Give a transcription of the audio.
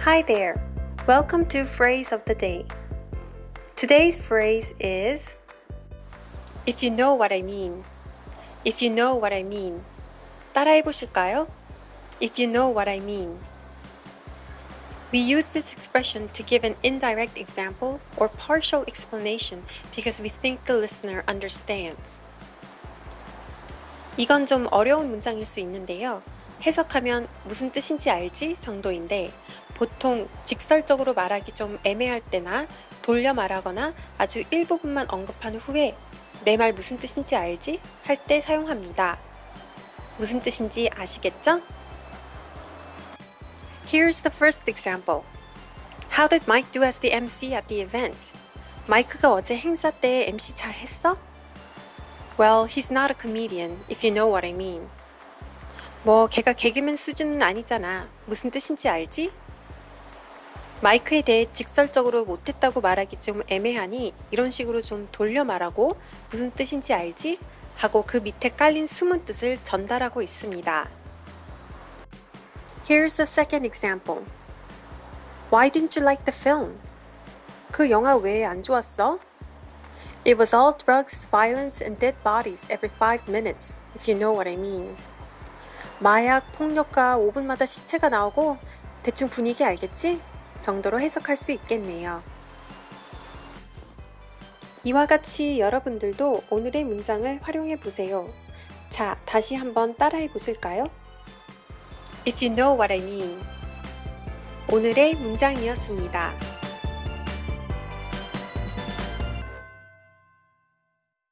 Hi there. Welcome to Phrase of the Day. Today's phrase is If you know what I mean. If you know what I mean. 따라해 보실까요? If you know what I mean. We use this expression to give an indirect example or partial explanation because we think the listener understands. 이건 좀 어려운 문장일 수 있는데요. 해석하면 무슨 뜻인지 알지 정도인데 보통 직설적으로 말하기 좀 애매할 때나 돌려 말하거나 아주 일부분만 언급한 후에 내 말 무슨 뜻인지 알지? 할 때 사용합니다. 무슨 뜻인지 아시겠죠? Here's the first example. How did Mike do as the MC at the event? 마이크가 어제 행사 때 MC 잘 했어? Well, he's not a comedian, if you know what I mean. 뭐, 걔가 개그맨 수준은 아니잖아. 무슨 뜻인지 알지? 마이크에 대해 직설적으로 못했다고 말하기 좀 애매하니 이런 식으로 좀 돌려 말하고 무슨 뜻인지 알지? 하고 그 밑에 깔린 숨은 뜻을 전달하고 있습니다. Here's the second example. Why didn't you like the film? 그 영화 왜 안 좋았어? It was all drugs, violence, and dead bodies every five minutes, if you know what I mean. 마약, 폭력과 5분마다 시체가 나오고 대충 분위기 알겠지? 정도로 해석할 수 있겠네요. 이와 같이 여러분들도 오늘의 문장을 활용해 보세요. 자, 다시 한번 따라해 보실까요? If you know what I mean. 오늘의 문장이었습니다.